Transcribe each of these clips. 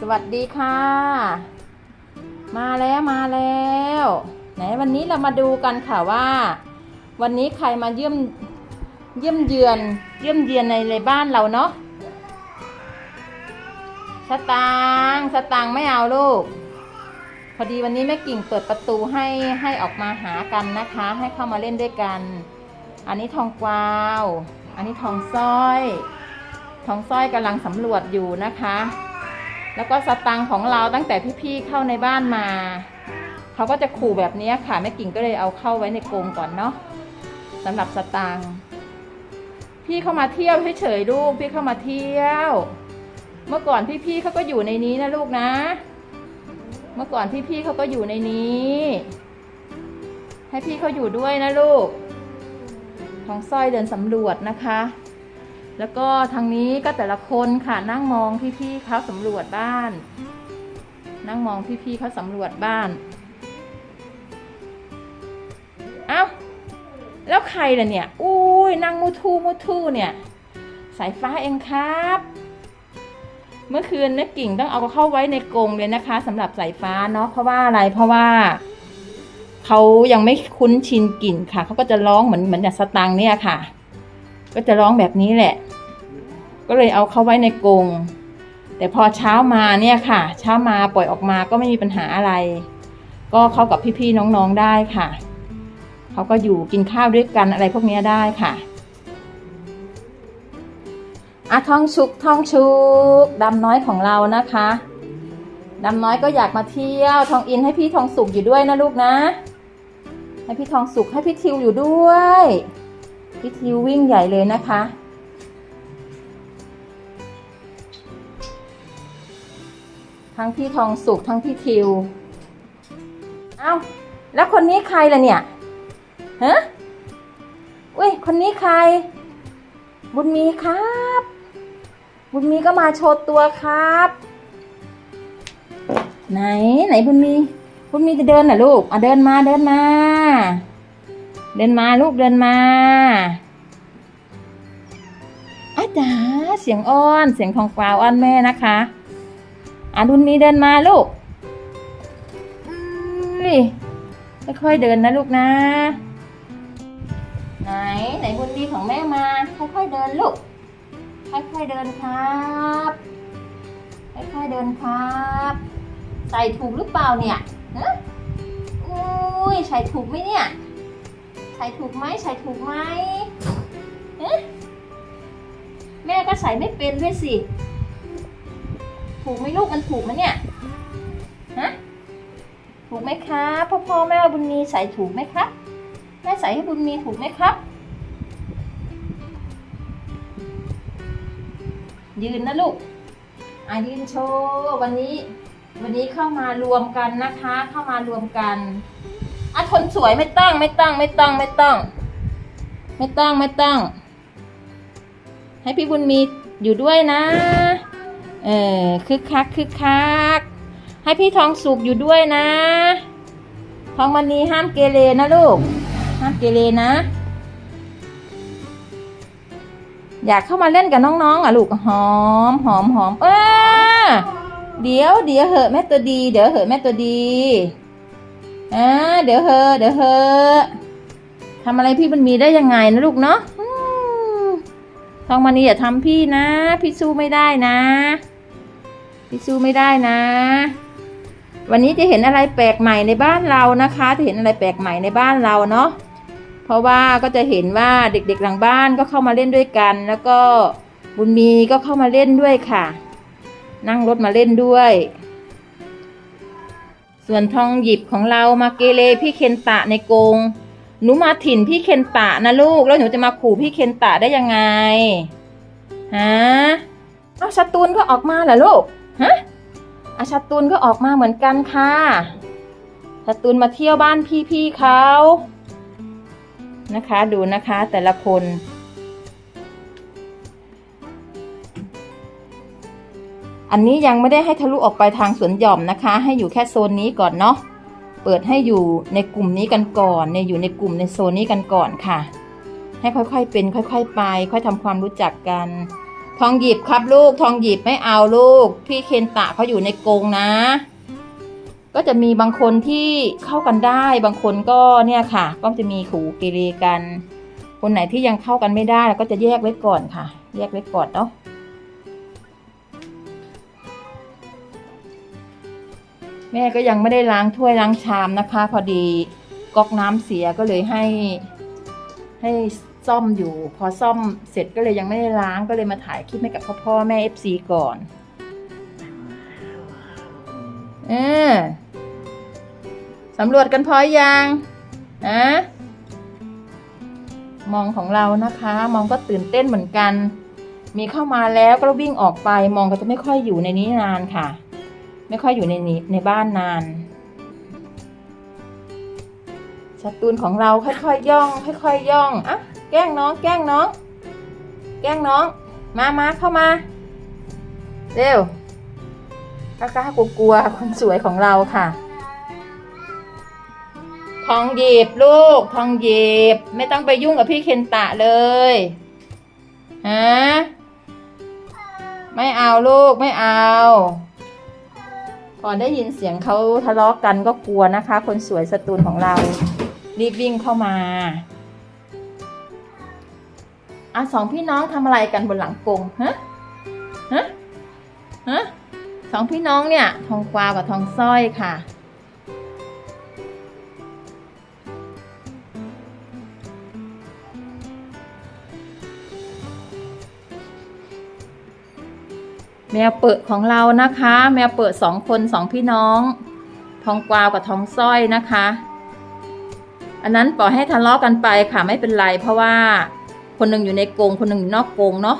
สวัสดีค่ะ มาแล้วมาแล้วไหนวันนี้เรามาดูกันค่ะว่า วันนี้ใครมาเยี่ยมเยี่ยมเยือน เยี่ยมเยือนในในบ้านเราเนาะสตางสตางไม่เอาลูก พอดีวันนี้แม่กิ่งเปิดประตูให้ให้ออกมาหากันนะคะ ให้เข้ามาเล่นด้วยกัน อันนี้ทองกวาว อันนี้ทองสร้อย ทองสร้อยกำลังสำรวจอยู่นะคะ แล้วก็สตังค์ของเราตั้งแต่พี่ๆเข้าในบ้านมา เขาก็จะขู่แบบนี้ค่ะแม่กิ่งก็เลยเอาเข้าไว้ในกรงก่อนเนาะสำหรับสตังค์พี่เข้ามาเที่ยวเฉยๆลูกพี่เข้ามาเที่ยว เมื่อก่อนพี่ๆเขาก็อยู่ในนี้นะลูกนะ เมื่อก่อนพี่ๆเขาก็อยู่ในนี้ ให้พี่เขาอยู่ด้วยนะลูกทองสร้อยเดินสำรวจนะคะ แล้วก็ทางนี้ก็แต่ละคนค่ะนั่งมองพี่ๆเขาสำรวจบ้าน นั่งมองพี่ๆเขาสำรวจบ้าน เอ้าแล้วใครล่ะเนี่ยอุ้ยนั่งมุทูมุทูเนี่ย สายฟ้าเองครับ เมื่อคืนแม่กิ่งต้องเอาเข้าไว้ในกรงเลยนะคะสำหรับสายฟ้าเนาะเพราะว่าอะไรเพราะว่าเขายังไม่คุ้นชินกลิ่นค่ะเขาก็จะร้องเหมือนเหมือนอย่างสตังเนี่ยค่ะ ก็จะร้องแบบนี้แหละ ก็เลยเอาเข้าไว้ในกรงแต่พอเช้ามาเนี่ยค่ะ เช้ามาปล่อยออกมาก็ไม่มีปัญหาอะไร ก็เข้ากับพี่ๆน้องๆได้ค่ะเขาก็อยู่กินข้าวด้วยกันอะไรพวกนี้ได้ค่ะอะทองชุกทองชุกดำน้อยของเรานะคะดำน้อยก็อยากมาเที่ยวทองอินให้พี่ทองสุกอยู่ด้วยนะลูกนะ ให้พี่ทองสุกให้พี่ทิวอยู่ด้วย พี่ทิววิ่งใหญ่เลยนะคะ ทั้งพี่ทองสุกทั้งพี่ทิว เอ้า แล้วคนนี้ใครล่ะเนี่ยฮะอุ้ย คนนี้ใคร บุญมีครับ บุญมีก็มาโชว์ตัวครับ ไหนไหนบุญมี บุญมีจะเดินน่ะลูกอะเดินมาเดินมา เดินมาลูกเดินมาอาจ๋าเสียงอ้อน เสียงทองกวาวอ้อนแม่นะคะ อะบุญมีเดินมาลูกอุ้ยค่อยๆเดินนะลูกนะ ไหนไหนบุญมีของแม่มา ค่อยๆเดินลูก ค่อยๆเดินครับ ค่อยๆเดินครับ ใส่ถูกหรือเปล่าเนี่ยฮะอุ้ยใส่ถูกไหมเนี่ย ใส่ถูกไหมใส่ถูกไหมเอ๊ะแม่ก็ใส่ไม่เป็นด้วยสิ ถูกไหมลูกมันถูกไหมเนี่ยฮะถูกไหมครับพ่อพ่อแม่บุญมีใส่ถูกไหมครับแม่ใส่ให้บุญมีถูกไหมครับ ยืนนะลูกอะยืนโชว์วันนี้ วันนี้เข้ามารวมกันนะคะ เข้ามารวมกันอะคนสวยไม่ตั้งไม่ตั้งไม่ตั้งไม่ตั้ง ไม่ตั้งไม่ตั้ง ให้พี่บุญมีอยู่ด้วยนะ เออคึกคักคึกคักให้พี่ทองสุกอยู่ด้วยนะ ทองมณีห้ามเกเรนะลูก ห้ามเกเรนะ อยากเข้ามาเล่นกับน้องๆอะลูกหอมหอมหอมเออเดี๋ยวเดี๋ยวเหอะแม่ตัวดี เดี๋ยวเหอะแม่ตัวดีอ่าเดี๋ยวเหอะเดี๋ยวเหอะทำอะไรพี่มันมีได้ยังไงนะลูกเนาะทองมณีอย่าทำพี่นะ พี่สู้ไม่ได้นะ พี่สู้ไม่ได้นะ วันนี้จะเห็นอะไรแปลกใหม่ในบ้านเรานะคะ จะเห็นอะไรแปลกใหม่ในบ้านเราเนาะเพราะว่าก็จะเห็นว่าเด็กๆหลังบ้านก็เข้ามาเล่นด้วยกัน แล้วก็บุญมีก็เข้ามาเล่นด้วยค่ะ นั่งรถมาเล่นด้วย ส่วนทองหยิบของเรามาเกเรพี่เคนตะในกรงหนูมาถิ่นพี่เคนตะนะลูก แล้วหนูจะมาขู่พี่เคนตะได้ยังไงฮะเอาชาตูนก็ออกมาเหรอลูก ฮะอาชาตูนก็ออกมาเหมือนกันค่ะชาตูนมาเที่ยวบ้านพี่ๆเขานะคะ ดูนะคะแต่ละคน อันนี้ยังไม่ได้ให้ทะลุออกไปทางสวนหย่อมนะคะ ให้อยู่แค่โซนนี้ก่อนเนาะเปิดให้อยู่ในกลุ่มนี้กันก่อนในอยู่ในกลุ่มในโซนนี้กันก่อนค่ะ ให้ค่อยๆเป็น ค่อย ๆ ไป ค่อยทำความรู้จักกัน ทองหยิบครับลูก ทองหยิบไม่เอาลูก พี่เคนตะเขาอยู่ในกรงนะ ก็จะมีบางคนที่เข้ากันได้ บางคนก็เนี่ยค่ะ ก็จะมีขู่เกเรกัน คนไหนที่ยังเข้ากันไม่ได้เราก็จะแยกไว้ก่อนค่ะ แยกไว้ก่อนเนาะแม่ก็ยังไม่ได้ล้างถ้วยล้างชามนะคะ พอดีก๊อกน้ำเสียก็เลยให้ให้ ซ่อมอยู่ พอซ่อมเสร็จก็เลยยังไม่ได้ล้างก็เลยมาถ่ายคลิปให้กับพ่อพ่อแม่เอฟซีก่อน เออสำรวจกันพอยังอะมองของเรานะคะ มองก็ตื่นเต้นเหมือนกัน มีเข้ามาแล้วก็วิ่งออกไป มองก็จะไม่ค่อยอยู่ในนี้นานค่ะ ไม่ค่อยอยู่ในนี้ในบ้านนานศัตูนของเราค่อยๆย่อง ค่อยๆย่องอะ แกล้งน้อง แกล้งน้อง แกล้งน้อง มามาเข้ามา เร็วกล้ากลัวกลัวคนสวยของเราค่ะ ทองหยิบลูก ทองหยิบ ไม่ต้องไปยุ่งกับพี่เคนตะเลย ฮะ ไม่เอาลูกไม่เอาพอได้ยินเสียงเขาทะเลาะกันก็กลัวนะคะ คนสวยสตูนของเรา รีบวิ่งเข้ามา อะสองพี่น้องทำอะไรกันบนหลังกงฮะฮะฮะสองพี่น้องเนี่ย ทองกวาวกับทองสร้อยค่ะ แมวเปิดของเรานะคะ แมวเปิดสองคนสองพี่น้อง ทองกวาวกับทองสร้อยนะคะ อันนั้นปล่อยให้ทะเลาะกันไปค่ะไม่เป็นไรเพราะว่า คนหนึ่งอยู่ในกรงคนหนึ่งอยู่นอกกรงเนาะ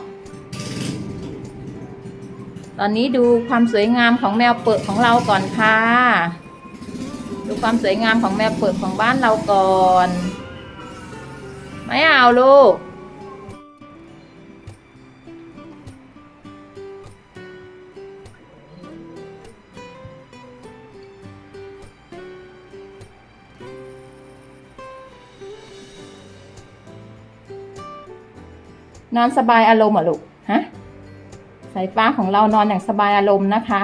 ตอนนี้ดูความสวยงามของแมวเปิดของเราก่อนค่ะ ดูความสวยงามของแมวเปิดของบ้านเราก่อน ไม่เอาลูก นอนสบายอารมณ์เหรอลูกฮะสายฟ้าของเรานอนอย่างสบายอารมณ์นะคะ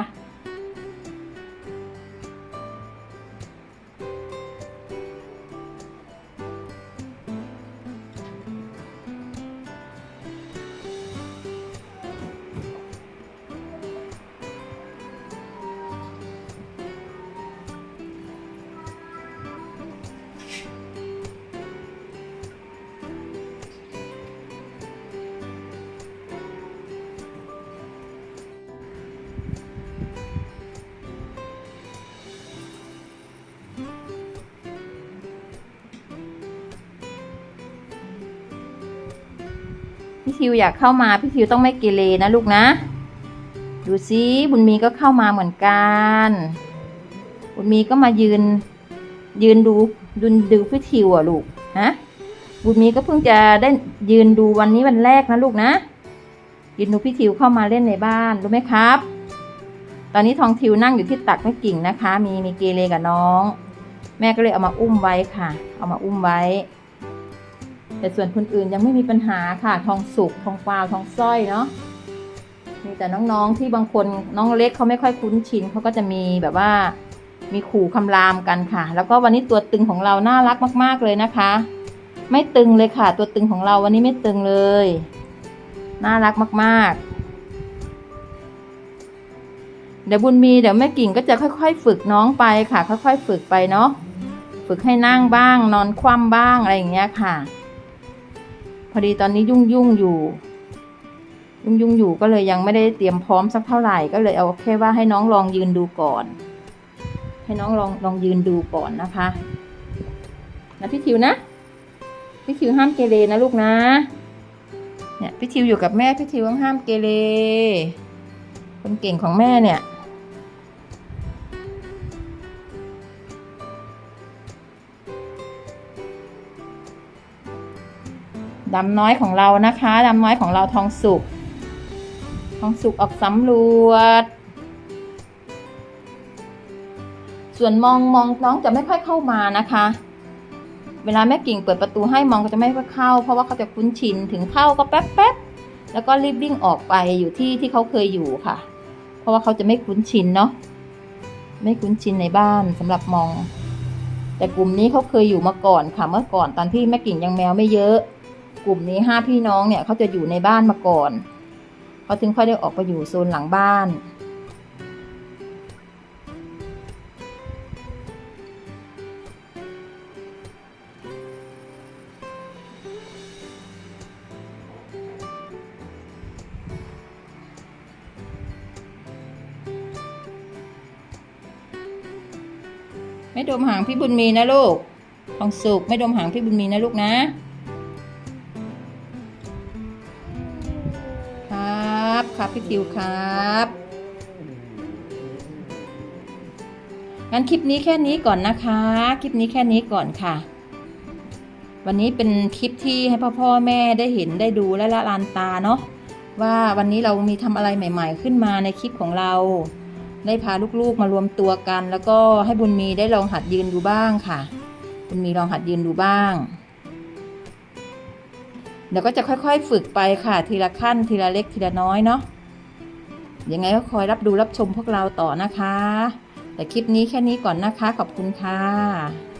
พี่ทิวอยากเข้ามาพี่ทิวต้องไม่เกเรนะลูกนะ ดูซิบุญมีก็เข้ามาเหมือนกัน บุญมีก็มายืน ยืนดูดูดูพี่ทิวอะลูกฮะบุญมีก็เพิ่งจะได้ยืนดูวันนี้วันแรกนะลูกนะ ยืนดูพี่ทิวเข้ามาเล่นในบ้านรู้ไหมครับ ตอนนี้ทองทิวนั่งอยู่ที่ตักแม่กิ่งนะคะ มีมีเกเรกับน้อง แม่ก็เลยเอามาอุ้มไว้ค่ะ เอามาอุ้มไว้ แต่ส่วนคนอื่นยังไม่มีปัญหาค่ะทองสุกทองกวาวทองสร้อยเนาะมีแต่น้องๆที่บางคนน้องเล็กเขาไม่ค่อยคุ้นชินเขาก็จะมีแบบว่ามีขู่คำรามกันค่ะ แล้วก็วันนี้ตัวตึงของเราน่ารักมาก ๆเลยนะคะ ไม่ตึงเลยค่ะ ตัวตึงของเราวันนี้ไม่ตึงเลย น่ารักมากๆ เดี๋ยวบุญมีเดี๋ยวแม่กิ่งก็จะค่อยๆ ฝึกน้องไปค่ะ ค่อยๆ ฝึกไปเนาะฝึกให้นั่งบ้าง นอนคว่ำบ้างอะไรอย่างเงี้ยค่ะ พอดีตอนนี้ยุ่งยุ่งอยู่ ยุ่งยุ่งอยู่ก็เลยยังไม่ได้เตรียมพร้อมสักเท่าไหร่ก็เลยเอาแค่ว่าให้น้องลองยืนดูก่อน ให้น้องลองลองยืนดูก่อนนะคะนะพี่ทิวนะพี่ทิวห้ามเกเรนะลูกนะ เนี่ยพี่ทิวอยู่กับแม่พี่ทิวต้องห้ามเกเรคนเก่งของแม่เนี่ย ดำน้อยของเรานะคะดำน้อยของเราทองสุก ทองสุกออกสำรวจ ส่วนมองมองน้องจะไม่ค่อยเข้ามานะคะ เวลาแม่กิ่งเปิดประตูให้มองก็จะไม่ค่อยเข้า เพราะว่าเขาจะคุ้นชินถึงเข้าก็แป๊บแป๊บแล้วก็รีบวิ่งออกไปอยู่ที่ที่เขาเคยอยู่ค่ะ เพราะว่าเขาจะไม่คุ้นชินเนาะไม่คุ้นชินในบ้านสำหรับมอง แต่กลุ่มนี้เขาเคยอยู่มาก่อนค่ะเมื่อก่อนตอนที่แม่กิ่งยังแมวไม่เยอะ กลุ่มนี้ห้าพี่น้องเนี่ยเขาจะอยู่ในบ้านมาก่อนเขาถึงค่อยได้ออกไปอยู่โซนหลังบ้าน ไม่ดมหางพี่บุญมีนะลูกทองสุกไม่ดมหางพี่บุญมีนะลูกนะ ครับครับพี่ทิวครับงั้นคลิปนี้แค่นี้ก่อนนะคะ คลิปนี้แค่นี้ก่อนค่ะ วันนี้เป็นคลิปที่ให้พ่อพ่อแม่ได้เห็นได้ดูและละลานตาเนาะว่าวันนี้เรามีทำอะไรใหม่ ๆ ขึ้นมาในคลิปของเรา ได้พาลูกๆมารวมตัวกัน แล้วก็ให้บุญมีได้ลองหัดยืนดูบ้างค่ะ บุญมีลองหัดยืนดูบ้าง เดี๋ยวก็จะค่อยๆ ฝึกไปค่ะ ทีละขั้นทีละเล็กทีละน้อยเนาะยังไงก็คอยรับดูรับชมพวกเราต่อนะคะ แต่คลิปนี้แค่นี้ก่อนนะคะ ขอบคุณค่ะ